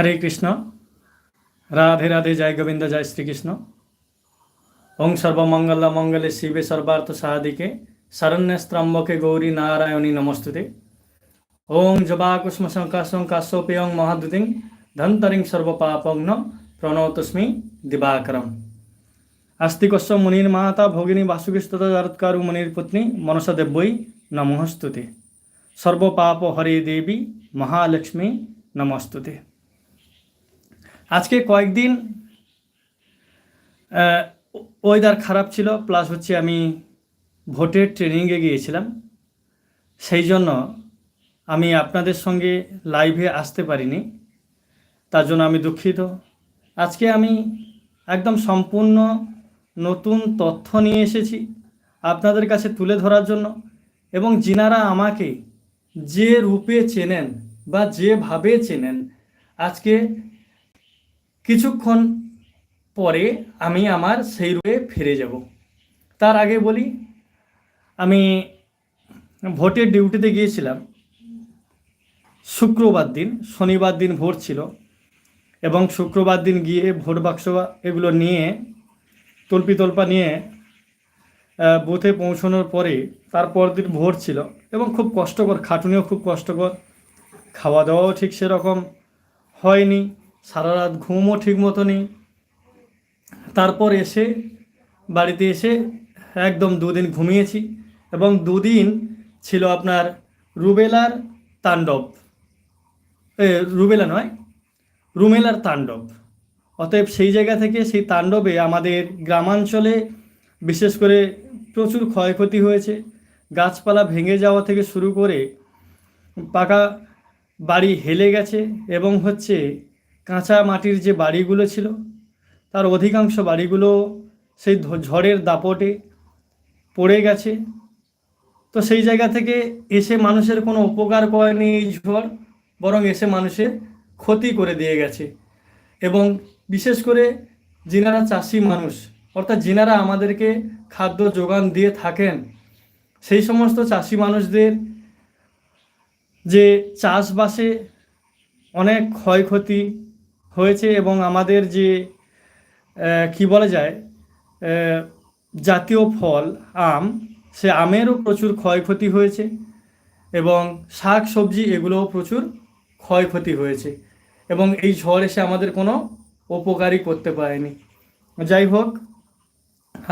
হরে কৃষ্ণ। রাধে রাধে, জয় গোবিন্দ, জয় শ্রীকৃষ্ণ। ওং সর্বমঙ্গল মঙ্গলে শিবে সর্বার্থ সাহাদিকে শরণ্যস্ত্রম্বকে গৌরী নারায়ণী নমস্তুতে। ওং জবাকুষ্ম শঙ্কাশং কাশ্যপেয়ং মহাদুতিং ধন্তরিং সর্বপাপগ্ন প্রণতস্মি দিবাকরম। আস্তিকস্য মুনির মাতা ভগিনী বাসুকিস্তত জরৎকারু মুনির পত্নী মনসা দেব্যই নমস্তুতে। সর্বপাপ হরে দেবী মহালক্ষ্মী নমস্তুতে। আজকে কয়েকদিন ওয়েদার খারাপ ছিল প্লাস হচ্ছে আমি ভোটের ট্রেনিংয়ে গিয়েছিলাম। সেই জন্য আমি আপনাদের সঙ্গে লাইভে আসতে পারিনি। তার জন্য আমি দুঃখিত। আজকে আমি একদম সম্পূর্ণ নতুন তথ্য নিয়ে এসেছি আপনাদের কাছে তুলে ধরার জন্য এবং যিনারা আমাকে যে রূপে চেনেন বা যেভাবে চেনেন, আজকে কিছুক্ষণ পরে আমি আমার সেই রূপে ফিরে যাব। তার আগে বলি, আমি ভোটের ডিউটিতে গিয়েছিলাম। শুক্রবার দিন, শনিবার দিন ভোট ছিল এবং শুক্রবার দিন গিয়ে ভোট বাক্স এগুলো নিয়ে, তল্পি তল্পা নিয়ে বুথে পৌঁছানোর পরে তারপর দিন ভোট ছিল এবং খুব কষ্টকর, খাটুনিও খুব কষ্টকর। খাওয়া দাওয়াও ঠিক সেরকম হয়নি। সারা রাত ঘুমও ঠিক মতো নেই তারপর এসে বাড়িতে এসে একদম দুদিন ঘুমিয়েছি এবং দুদিন ছিল আপনার রুবেলার তাণ্ডব। রুবেলা নয়, রুমেলার তাণ্ডব। অতএব সেই জায়গা থেকে সেই তাণ্ডবে আমাদের গ্রামাঞ্চলে বিশেষ করে প্রচুর ক্ষয়ক্ষতি হয়েছে। গাছপালা ভেঙে যাওয়া থেকে শুরু করে পাকা বাড়ি হেলে গেছে এবং হচ্ছে কাঁচা মাটির যে বাড়িগুলো ছিল, তার অধিকাংশ বাড়িগুলো সেই ঝড়ের দাপটে পড়ে গেছে। তো সেই জায়গা থেকে এসে মানুষের কোনো উপকার করেনি এই ঝড়, বরং এসে মানুষের ক্ষতি করে দিয়ে গেছে। এবং বিশেষ করে যিনারা চাষি মানুষ, অর্থাৎ যিনারা আমাদেরকে খাদ্য যোগান দিয়ে থাকেন, সেই সমস্ত চাষি মানুষদের যে চাষবাসে অনেক ক্ষয়ক্ষতি হয়েছে এবং আমাদের যে কি বলা যায় জাতীয় ফল, আম, সে আমেরও প্রচুর ক্ষয়ক্ষতি হয়েছে এবং শাক, সবজি এগুলোও প্রচুর ক্ষয়ক্ষতি হয়েছে এবং এই ঝড় এসে আমাদের কোনো উপকারই করতে পারেনি। যাই হোক,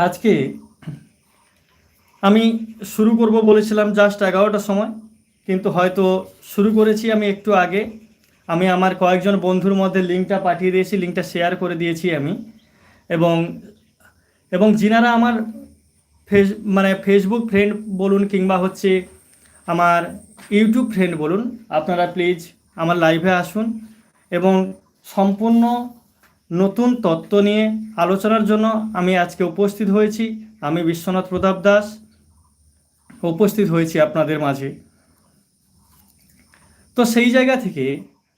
আজকে আমি শুরু করব বলেছিলাম জাস্ট এগারোটার সময়, কিন্তু হয়তো শুরু করেছি আমি একটু আগে। আমি আমার কয়েকজন বন্ধুর মধ্যে লিঙ্কটা পাঠিয়ে দিয়েছি, লিঙ্কটা শেয়ার করে দিয়েছি আমি। এবং এবং যিনারা আমার ফেস মানে ফেসবুক ফ্রেন্ড বলুন কিংবা হচ্ছে আমার ইউটিউব ফ্রেন্ড বলুন, আপনারা প্লিজ আমার লাইভে আসুন এবং সম্পূর্ণ নতুন তত্ত্ব নিয়ে আলোচনার জন্য আমি আজকে উপস্থিত হয়েছি। আমি বিশ্বনাথ প্রতাপ দাস উপস্থিত হয়েছি আপনাদের মাঝে। তো সেই জায়গা থেকে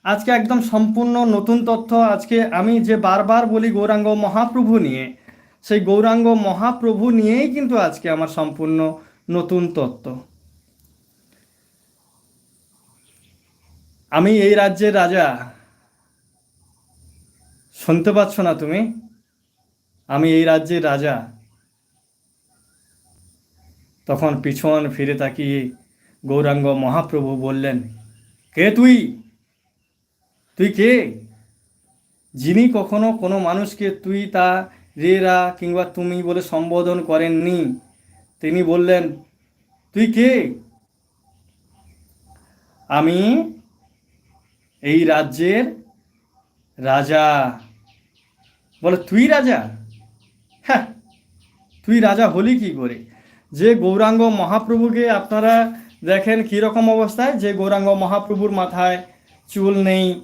আজকে একদম সম্পূর্ণ নতুন তথ্য। আজকে আমি যে বারবার বলি গৌরাঙ্গ মহাপ্রভু নিয়ে, সেই গৌরাঙ্গ মহাপ্রভু নিয়েই কিন্তু আজকে আমার সম্পূর্ণ নতুন তত্ত্ব আমি এই রাজ্যের রাজা। শুনতে পাচ্ছ না তুমি? আমি এই রাজ্যের রাজা। তখন পিছন ফিরে তাকিয়ে গৌরাঙ্গ মহাপ্রভু বললেন, কে তুই? তুই কে? যিনি কখনো কোনো মানুষকে তুই, তা, রে, রা কিংবা তুমি বলে সম্বোধন করেননি। তিনি বললেন, তুই কে? আমি এই রাজ্যের রাজা। বলে, তুই রাজা? হ্যাঁ তুই রাজা হলি কি করে? যে গৌরাঙ্গ মহাপ্রভুকে আপনারা দেখেন কীরকম অবস্থায়, যে গৌরাঙ্গ মহাপ্রভুর মাথায় চুল নেই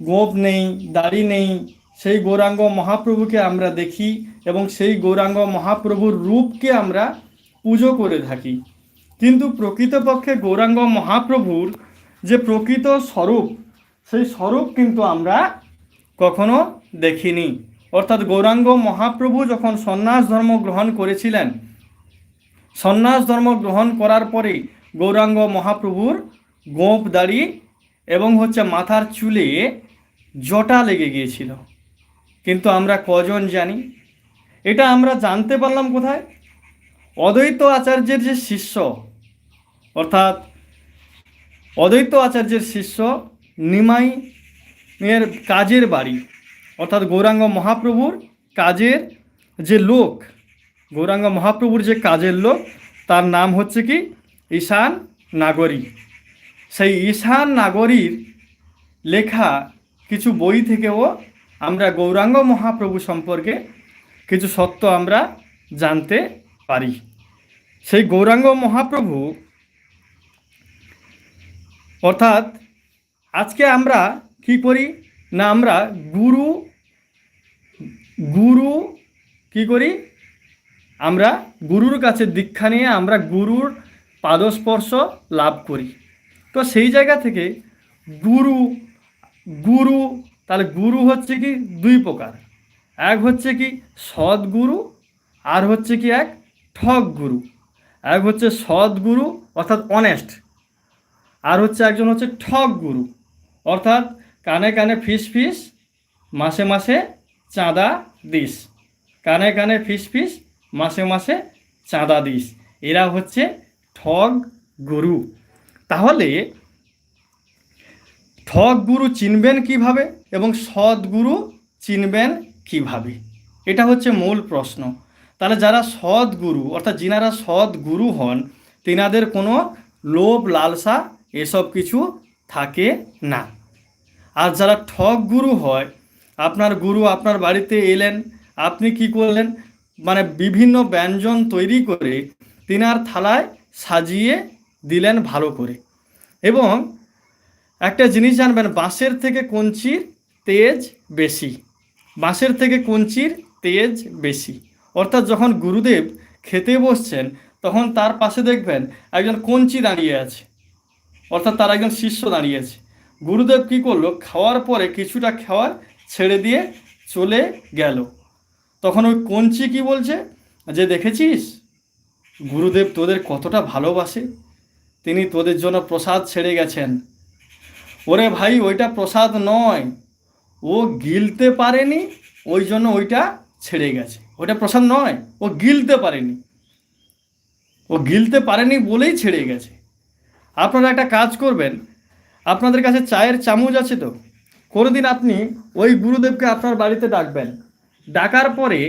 গোপ নেই, দাড়ি নেই, সেই গৌরাঙ্গ মহাপ্রভুকে আমরা দেখি এবং সেই গৌরাঙ্গ মহাপ্রভুর রূপকে আমরা পুজো করে থাকি। কিন্তু প্রকৃতপক্ষে গৌরাঙ্গ মহাপ্রভুর যে প্রকৃত স্বরূপ, সেই স্বরূপ কিন্তু আমরা কখনো দেখিনি। অর্থাৎ গৌরাঙ্গ মহাপ্রভু যখন সন্ন্যাস ধর্ম গ্রহণ করেছিলেন, সন্ন্যাস ধর্ম গ্রহণ করার পরে গৌরাঙ্গ মহাপ্রভুর গোপ দাড়ি এবং হচ্ছে মাথার চুলে জটা লেগে গিয়েছিল। কিন্তু আমরা কজন জানি? এটা আমরা জানতে পারলাম কোথায়? অদ্বৈত আচার্যের যে শিষ্য, অর্থাৎ অদ্বৈত আচার্যের শিষ্য নিমাই এর কাজের বাড়ি, অর্থাৎ গৌরাঙ্গ মহাপ্রভুর কাজের যে লোক, গৌরাঙ্গ মহাপ্রভুর যে কাজের লোক, তার নাম হচ্ছে কি? ঈশান নাগরী। সেই ঈশান নাগরীর লেখা কিছু বই থেকেও আমরা গৌরাঙ্গ মহাপ্রভু সম্পর্কে কিছু সত্য আমরা জানতে পারি। সেই গৌরাঙ্গ মহাপ্রভু অর্থাৎ আজকে আমরা কি করি? না, আমরা গুরু গুরু কি করি? আমরা গুরুর কাছে দীক্ষা নিয়ে আমরা গুরুর পাদস্পর্শ লাভ করি। তো সেই জায়গা থেকে গুরু গুরু, তাহলে গুরু হচ্ছে কি দুই প্রকার। এক হচ্ছে কি সদ্গুরু, আর হচ্ছে কি এক ঠক গুরু এক হচ্ছে সদ্গুরু, অর্থাৎ অনেস্ট আর হচ্ছে একজন হচ্ছে ঠক গুরু অর্থাৎ কানে কানে ফিস ফিস, মাসে মাসে চাঁদা দিস। কানে কানে ফিস ফিস, মাসে মাসে চাঁদা দিস। এরা হচ্ছে ঠগ গুরু তাহলে ঠগ গুরু চিনবেন কীভাবে এবং সৎ গুরু চিনবেন কীভাবে? এটা হচ্ছে মূল প্রশ্ন। তাহলে যারা সৎ গুরু অর্থাৎ যিনারা সৎ গুরু হন, তিনাদের কোনো লোভ, লালসা এসব কিছু থাকে না। আর যারা ঠক গুরু হয়, আপনার গুরু আপনার বাড়িতে এলেন, আপনি কি করলেন? মানে বিভিন্ন ব্যঞ্জন তৈরি করে তিনার থালায় সাজিয়ে দিলেন ভালো করে। এবং একটা জিনিস জানবেন, বাঁশের থেকে কঞ্চির তেজ বেশি। বাঁশের থেকে কঞ্চির তেজ বেশি। অর্থাৎ যখন গুরুদেব খেতে বসছেন, তখন তার পাশে দেখবেন একজন কঞ্চি দাঁড়িয়ে আছে। অর্থাৎ তার একজন শিষ্য দাঁড়িয়ে আছে। গুরুদেব কি করল? খাওয়ার পরে কিছুটা খাওয়ার ছেড়ে দিয়ে চলে গেল। তখন ওই কঞ্চি কি বলছে? যে দেখেছিস? গুরুদেব তোদের কতটা ভালোবাসে। তিনি তোদের জন্য প্রসাদ ছেড়ে গেছেন। ওরে ভাই, ওইটা প্রসাদ নয়। ও গিলতে পারেনি, ওই জন্য ওইটা ছেড়ে গেছে। ওইটা প্রসাদ নয়, ও গিলতে পারেনি। ও গিলতে পারেনি বলেই ছেড়ে গেছে। আপনারা একটা কাজ করবেন, আপনাদের কাছে চায়ের চামচ আছে তো? কোনো দিন আপনি ওই গুরুদেবকে আপনার বাড়িতে ডাকবেন। ডাকার পরে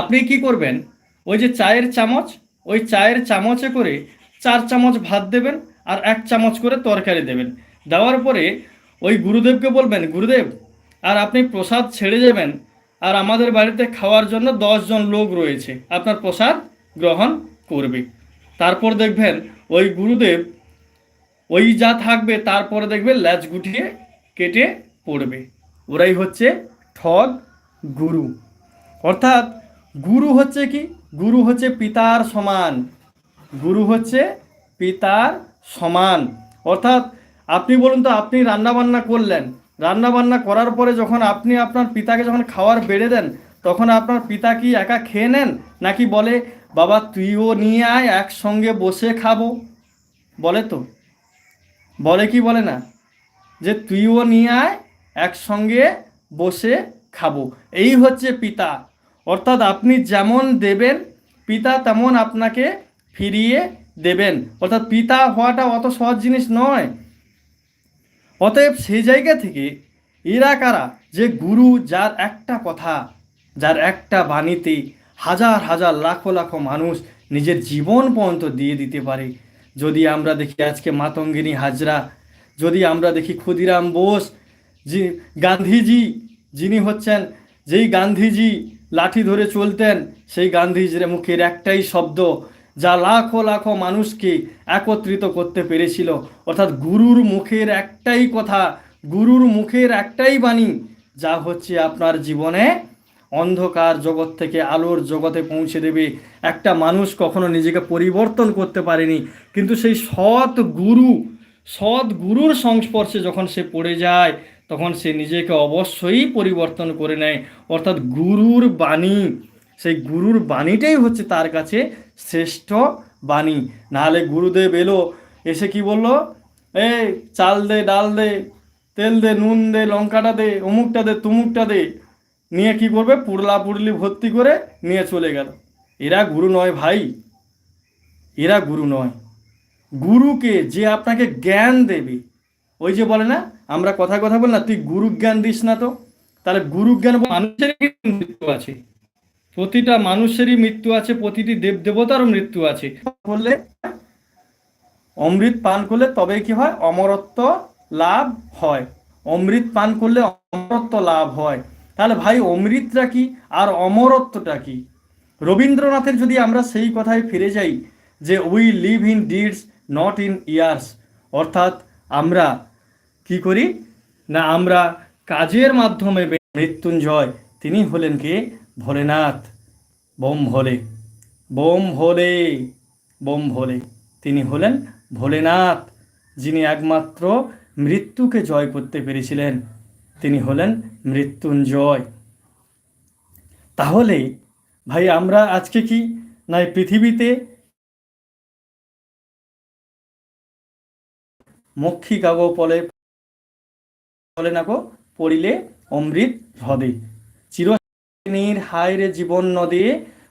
আপনি কি করবেন? ওই যে চায়ের চামচ, ওই চায়ের চামচে করে চার চামচ ভাত দেবেন আর এক চামচ করে তরকারি দেবেন। দেওয়ার পরে ওই গুরুদেবকে বলবেন, গুরুদেব, আর আপনি প্রসাদ ছেড়ে যাবেন, আর আমাদের বাড়িতে খাওয়ার জন্য জন লোক রয়েছে। আপনার প্রসাদ গ্রহণ করবে। তারপর দেখবেন ওই গুরুদেব ওই যা থাকবে, তারপরে দেখবে ল্যাচ গুটিয়ে কেটে পড়বে। ওরাই হচ্ছে ঠগ গুরু। অর্থাৎ গুরু হচ্ছে কি? গুরু হচ্ছে পিতার সমান। গুরু হচ্ছে পিতার সমান। অর্থাৎ আপনি বলুন তো, আপনি রান্নাবান্না করলেন। রান্নাবান্না করার পরে যখন আপনি আপনার পিতাকে যখন খাওয়ার বেড়ে দেন, তখন আপনার পিতা কি একা খেয়ে নেন? নাকি বলে, বাবা, তুইও নিয়ে আয়, একসঙ্গে বসে খাব? বলে তো। বলে কি বলে না? যে, তুইও নিয়ে আয়, একসঙ্গে বসে খাব। এই হচ্ছে পিতা। অর্থাৎ আপনি যেমন দেবেন, পিতা তেমন আপনাকে ফিরিয়ে দেবেন। অর্থাৎ পিতা হওয়াটা অত সহজ জিনিস নয়। অতএব সেই জায়গা থেকে এরা কারা যে গুরু যার একটা কথা, যার একটা বাণীতে হাজার হাজার লাখো লাখো মানুষ নিজের জীবন পর্যন্ত দিয়ে দিতে পারে। যদি আমরা দেখি আজকে মাতঙ্গিনী হাজরা, যদি আমরা দেখি ক্ষুদিরাম বোস, জি, গান্ধীজি, যিনি হচ্ছেন, যেই গান্ধীজি লাঠি ধরে চলতেন, সেই গান্ধীজির মুখের একটাই শব্দ যা লাখো লাখো মানুষকে একত্রিত করতে পেরেছিল। অর্থাৎ গুরুর মুখের একটাই কথা, গুরুর মুখের একটাই বাণী, যা হচ্ছে আপনার জীবনে অন্ধকার জগৎ থেকে আলোর জগতে পৌঁছে দেবে। একটা মানুষ কখনো নিজেকে পরিবর্তন করতে পারেনি, কিন্তু সেই সৎ গুরু, সৎ গুরুর সংস্পর্শে যখন সে পড়ে যায়, তখন সে নিজেকে অবশ্যই পরিবর্তন করে নেয়। অর্থাৎ গুরুর বাণী, সেই গুরুর বাণীটাই হচ্ছে তার কাছে শ্রেষ্ঠ বাণী। নাহলে গুরুদেব এলো, এসে কি বলল? এই চাল দে, ডাল দে, তেল দে, নুন দে, লঙ্কাটা দে, অমুকটা দে, তুমুকটা দে। নিয়ে কি করবে? পুরলা পুরলি ভর্তি করে নিয়ে চলে গেল। এরা গুরু নয় ভাই। এরা গুরু নয়। গুরুকে যে আপনাকে জ্ঞান দেবে, ওই যে বলে না, আমরা কথা কথা বল না, তুই গুরু জ্ঞান দিস না তো। তাহলে গুরু জ্ঞান মানুষেরই মৃত্যু আছে। প্রতিটা মানুষেরই মৃত্যু আছে, প্রতিটি দেব দেবতারও মৃত্যু আছে। বললে অমৃত পান করলে তবে কি হয়? অমরত্ব লাভ হয়। অমৃত পান করলে অমরত্ব লাভ হয়। তাহলে ভাই, অমৃতটা কি আর অমরত্বটা কি? রবীন্দ্রনাথের যদি আমরা সেই কথায় ফিরে যাই যে we live in deeds not in years অর্থাৎ আমরা কি করি? না, আমরা কাজের মাধ্যমে মৃত্যুঞ্জয়, তিনি হলেন কে? Bholenath, bomb Bhole bomb Bhole bomb Bhole. তিনি হলেন ভোলেনাথ, যিনি একমাত্র মৃত্যুকে জয় করতে পেরেছিলেন। তিনি হলেন মৃত্যুঞ্জয়। তাহলে ভাই, আমরা আজকে কি না পৃথিবীতে মক্ষী কাগো পলে বলে না গো, পড়িলে অমৃত হ্রদে চির নীর হায়রে জীবন নদে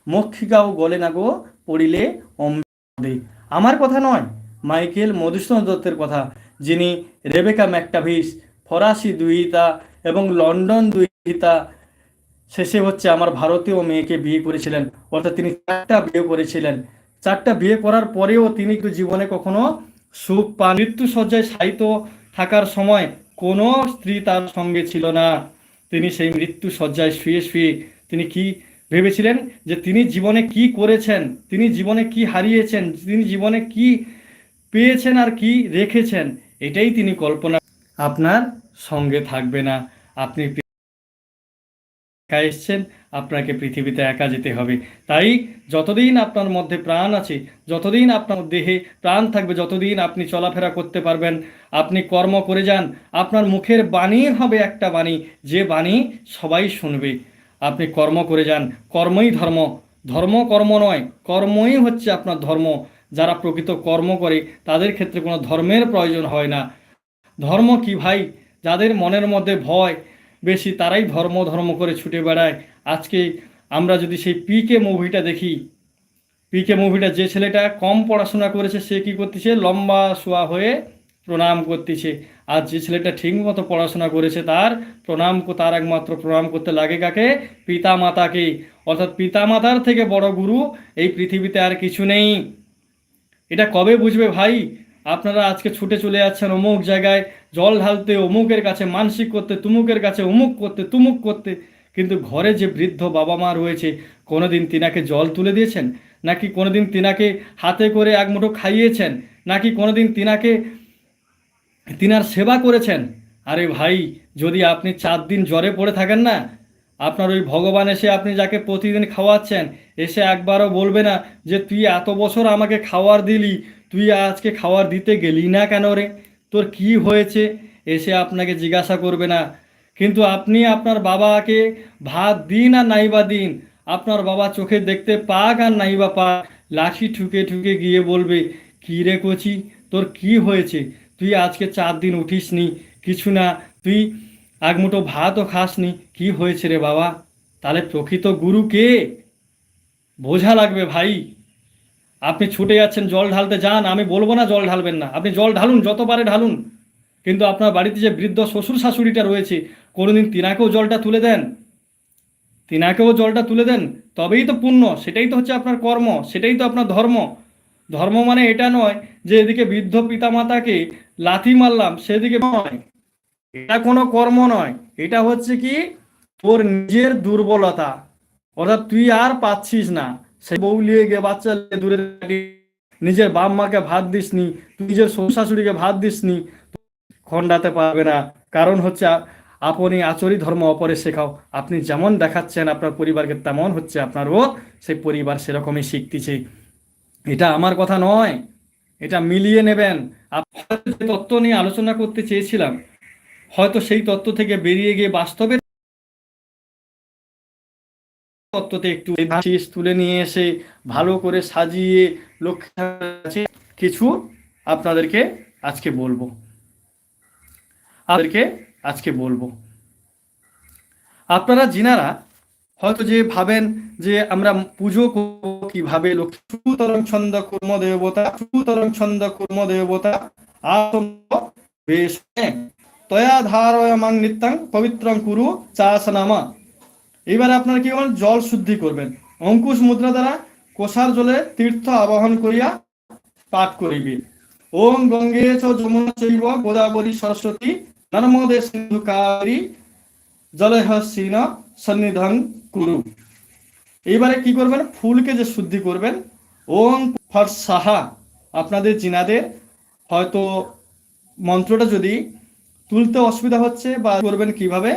মক্ষিকাও গলে না গো পড়িলে অমৃত আমার কথা নয়, মাইকেল মধুসূদন দত্তের কথা, যিনি রেবেকা ম্যাকটাভিস, ফরাসি দুহিতা এবং লন্ডন দুহিতা শেষে হচ্ছে আমার ভারতীয় মেয়েকে বিয়ে করেছিলেন। অর্থাৎ তিনি চারটা বিয়ে করেছিলেন। চারটা বিয়ে করার পরেও তিনি কিন্তু জীবনে কখনো সুখ পান মৃত্যু সজ্জায় সাহিত্য থাকার সময় কোনো স্ত্রী তার সঙ্গে ছিল না। তিনি সেই মৃত্যু শয্যায় শুয়ে শুয়ে তিনি কি ভেবেছিলেন যে তিনি জীবনে কি করেছেন? তিনি জীবনে কি হারিয়েছেন? তিনি জীবনে কি পেয়েছেন আর কি রেখেছেন? এটাই তিনি কল্পনা আপনার সঙ্গে থাকবে না। আপনি এসছেন। আপনাকে পৃথিবীতে একা যেতে হবে। তাই যতদিন আপনার মধ্যে প্রাণ আছে, যতদিন আপনার দেহে প্রাণ থাকবে, যতদিন আপনি চলাফেরা করতে পারবেন, আপনি কর্ম করে যান, আপনার মুখের বাণী হবে একটা বাণী, যে বাণী সবাই শুনবে। আপনি কর্ম করে যান, কর্মই ধর্ম। ধর্ম কর্ম নয়, কর্মই হচ্ছে আপনার ধর্ম। যারা প্রকৃত কর্ম করে, তাদের ক্ষেত্রে কোনো ধর্মের প্রয়োজন হয় না। ধর্ম কি ভাই? যাদের মনের মধ্যে ভয় বেশি তারাই ধর্ম ধর্ম করে ছুটে বেড়ায়। আজকে আমরা যদি সেই পিকে মুভিটা দেখি পিকে মুভিটা যে ছেলেটা কম পড়াশোনা করেছে, সে কি করতেছে? লম্বা শোয়া হয়ে প্রণাম করতেছে। আর যে ছেলেটা ঠিক মতো পড়াশোনা করেছে, তার প্রণাম তার একমাত্র প্রণাম করতে লাগে কাকে? পিতা মাতাকে অর্থাৎ পিতা মাতার থেকে বড় গুরু এই পৃথিবীতে আর কিছু নেই। এটা কবে বুঝবে ভাই? আপনারা আজকে ছুটে চলে যাচ্ছেন অমুক জায়গায়, জল ঢালতে, অমুকের কাছে মানসিক করতে, তুমুকের কাছে অমুক করতে, তুমুক করতে। কিন্তু ঘরে যে বৃদ্ধ বাবা মা রয়েছে, কোনোদিন তিনাকে জল তুলে দিয়েছেন? নাকি কোনোদিন তিনাকে হাতে করে এক মুঠো খাইয়েছেন? নাকি কোনোদিন তিনাকে, তিনার সেবা করেছেন? আরে ভাই, যদি আপনি চার দিন জ্বরে পড়ে থাকেন না, আপনার ওই ভগবান এসে আপনি যাকে প্রতিদিন খাওয়াচ্ছেন, এসে একবারও বলবে না যে, তুই এত বছর আমাকে খাওয়ার দিলি তুই আজকে খাওয়ার দিতে গেলি না কেন রে? তোর কি হয়েছে? এসে আপনাকে জিজ্ঞাসা করবে না। কিন্তু আপনি আপনার বাবাকে ভাত দিন আর নাইবা দিন। আপনার বাবা চোখে দেখতে পাক আর নাইবা পাক। লাঠি ঠুকে ঠুকে গিয়ে বলবে, কি রে কচি? তোর কি হয়েছে? তুই আজকে চার দিন উঠিসনি। কিছু না, তুই মুঠো ভাতও খাসনি। কি হয়েছে রে বাবা? তাহলে প্রকৃত গুরু কে? বোঝা লাগবে ভাই। আপনি ছুটে যাচ্ছেন, জল ঢালতে যান, আমি বলব না জল ঢালবেন না। আপনি জল ঢালুন যত পারে ঢালুন। কিন্তু আপনার বাড়িতে যে বৃদ্ধ শ্বশুর শাশুড়িটা রয়েছে, কোনোদিন তিনাকেও জলটা তুলে দেন। তিনাকেও জলটা তুলে দেন, তবেই তো পুণ্য, সেটাই তো হচ্ছে আপনার কর্ম, সেটাই তো আপনার ধর্ম। ধর্ম মানে এটা নয় যে এদিকে বৃদ্ধ পিতামাতাকে লাথি মারলাম, সেদিকে নয়। এটা কোনো কর্ম নয়, এটা হচ্ছে কি, তোর নিজের দুর্বলতা। অর্থাৎ তুই আর পাচ্ছিস না। সে বউ নিয়ে গিয়ে বাচ্চা দূরে নিজের বাপ মাকে ভাত দিসনি তুই নিজের শাশুড়িকে ভাত দিসনি, খণ্ডাতে পারবে না। কারণ হচ্ছে আপনি আচরি ধর্ম অপরে শেখাও। আপনি যেমন দেখাচ্ছেন আপনার পরিবারকে, তেমন হচ্ছে আপনারও সেই পরিবার সেরকমই শিখতেছে। এটা আমার কথা নয়। এটা মিলিয়ে নেবেন। আপনার তত্ত্ব নিয়ে আলোচনা করতে চেয়েছিলাম, হয়তো সেই তত্ত্ব থেকে বেরিয়ে গিয়ে বাস্তবে তত্ত্বতে একটু শীষ তুলে নিয়ে এসে ভালো করে সাজিয়ে লক্ষ্যে কিছু আপনাদেরকে আজকে বলব। আপনাদেরকে আজকে বলব। আপনারা যিনারা হয়তো যে ভাবেন যে আমরা পুজো কীভাবে, লক্ষ্মী সুতরং ছন্দ কর্ম দেবতা সুতরং ছন্দ কর্ম দেবতা বেশ। তয়া ধারয়মাং নিত্যাং পবিত্রং কুরু চাসনামা। এবারে আপনারা কি করবেন? জল শুদ্ধি করবেন। অঙ্কুশ মুদ্রা দ্বারা কোষার জলে তীর্থ আবাহন করিয়া পাঠ করিবে ওম গঙ্গে যমুনা চৈব গোদাবরী সরস্বতী নর্মদে সিন্ধু কাবেরী জলহসীন সন্নিধান কুরু। এইবারে কি করবেন? ফুলকে যে শুদ্ধি করবেন, ওম ফর সাহা। আপনাদের জিনাদের হয়তো মন্ত্রটা যদি তুলতে অসুবিধা হচ্ছে বা করবেন কীভাবে,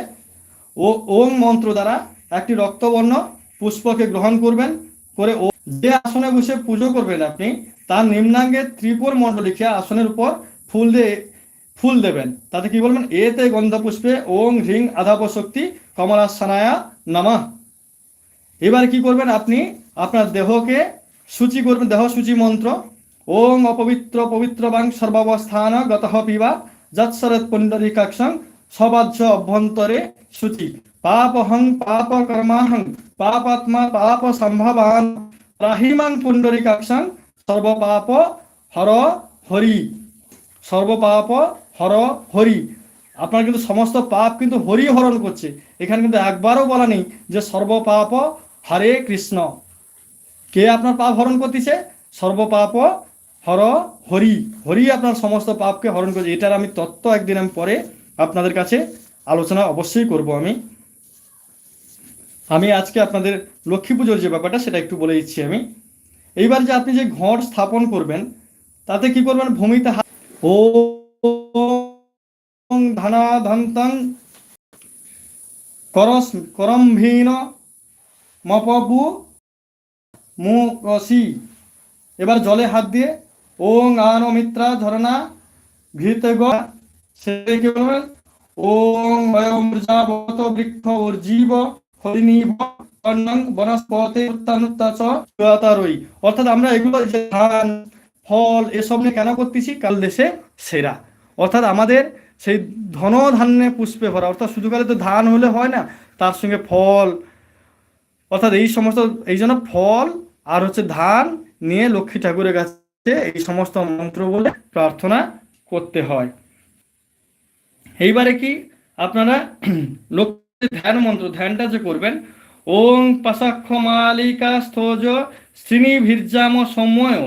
ও ওম মন্ত্র দ্বারা একটি রক্তবর্ণ পুষ্পকে গ্রহণ করবেন করে ও যে আসনে বসে পুজো করবেন আপনি, তার নিম্নাঙ্গে ত্রিপুর মণ্ডলিকে আসনের উপর ফুল দিয়ে ফুল দেবেন। তাতে কি বলবেন? এতে গন্ধ পুষ্পে ওং হ্রিং আধাপ শক্তি কমলাসানায়া নামা। এবার কি করবেন আপনি? আপনার দেহকে সূচি করবেন, দেহ সূচি মন্ত্র। ওং অপবিত্র পবিত্র বাং সর্বাবস্থান গত পিবা যৎসরৎ পুণ্ডরীকাক্ষং সবাজ্য অভ্যন্তরে সূচি। পাপহং পাপ কর্মাহং পাপাত্মা পাপ সম্ভবান রাহিমাং পুণ্ডরীকাক্ষং সর্বপাপ হর হরি সর্বপাপ হর হরি আপনার কিন্তু সমস্ত পাপ কিন্তু হরি হরণ করছে। এখানে কিন্তু একবারও বলা নেই যে সর্বপাপ হরে কৃষ্ণ। কে আপনার পাপ হরণ করতেছে? সর্বপাপ হর হরি। হরি আপনার সমস্ত পাপকে হরণ করছে। এটার আমি তত্ত্ব একদিন আমি পরে আপনাদের কাছে আলোচনা অবশ্যই করব আমি। আমি আজকে আপনাদের লক্ষ্মী পুজোর যে ব্যাপারটা সেটা একটু বলে দিচ্ছি আমি। এইবার যে আপনি যে ঘট স্থাপন করবেন, তাতে কি করবেন? ভূমিতে ও ধনাধন্তং করস করম্ভীন মপবু মুকসি। এবার জলে হাত দিয়ে ওং আন মিত্রা ঝরনা ঘৃতগ সে কি বলবেন ওং বয়মৃজাবত বৃক্ষ উর্জীব অর্থাৎ আমরা এগুলো যে ধান, ফল, এসব নিয়ে কেন করতেছি? কাল দেশে সেরা। অর্থাৎ আমাদের সেই ধন ধান্যে পুষ্পে ভরা। অর্থাৎ শুধু কালে তো ধান হলে হয় না, তার সঙ্গে ফল। অর্থাৎ এই সমস্ত, এই জন্য ফল আর হচ্ছে ধান নিয়ে লক্ষ্মী ঠাকুরের কাছে এই সমস্ত মন্ত্র বলে প্রার্থনা করতে হয়। এইবারে কি আপনারা লক্ষ্মী ধ্যান মন্ত্র, ধ্যানটা যে করবেন, ওং পাশাক্ষ মালিকা স্থোজ শ্রীনিভির্জাম সময়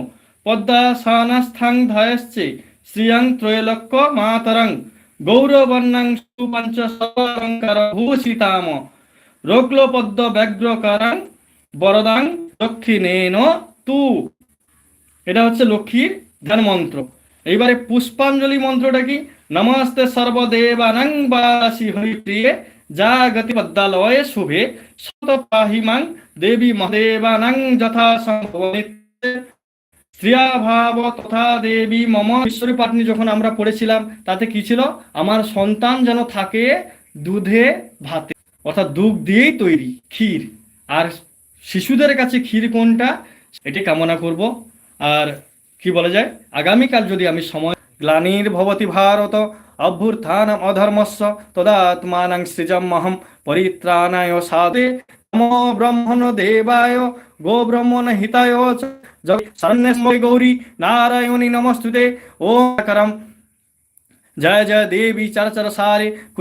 পদ্মাসানাস্থাং ধায়শ্চে, শ্রিয়ং ত্রৈলক্য মাতরং, গৌরবর্ণাং সুপঞ্চ সলঙ্কার ভূষিতাম রোগ্লপদ্ম ব্যগ্রকারাং বরদাং দক্ষিণেন তু। এটা হচ্ছে লক্ষ্মীর ধ্যান মন্ত্র। এইবারে পুষ্পাঞ্জলি মন্ত্রটা কি? নমস্তে সর্বদেবানং বাসি হরি প্রিয়ে জাগতি পদ্মালয়ে শুভে শত পাহিমাং দেবী মহাদেবানং যথা সম্ভব স্ত্রিয়াভাব তথা দেবী মম ঈশ্বরী পাটনি যখন আমরা পড়েছিলাম, তাতে কি ছিল? আমার সন্তান যেন থাকে দুধে, ভাতে। অর্থাৎ দুধ দিয়েই তৈরি, ক্ষীর। আর শিশুদের কাছে ক্ষীর কোনটা? এটি কামনা করব। আর কি বলা যায়? আগামীকাল যদি আমি সময় গ্লানির ভবতি ভারত অভ্যুত্থান অধর্মস্য তদাত্মানাং সৃজমহম পরিত্রাণায় সাধে নমো ব্রহ্মণ দেবায় গো ব্রহ্মণ হিতায় শরণ্যস্ময় গৌরী নারায়ণী নমস্তুতে ওম করম জয় জয় দেবী চর চর সারে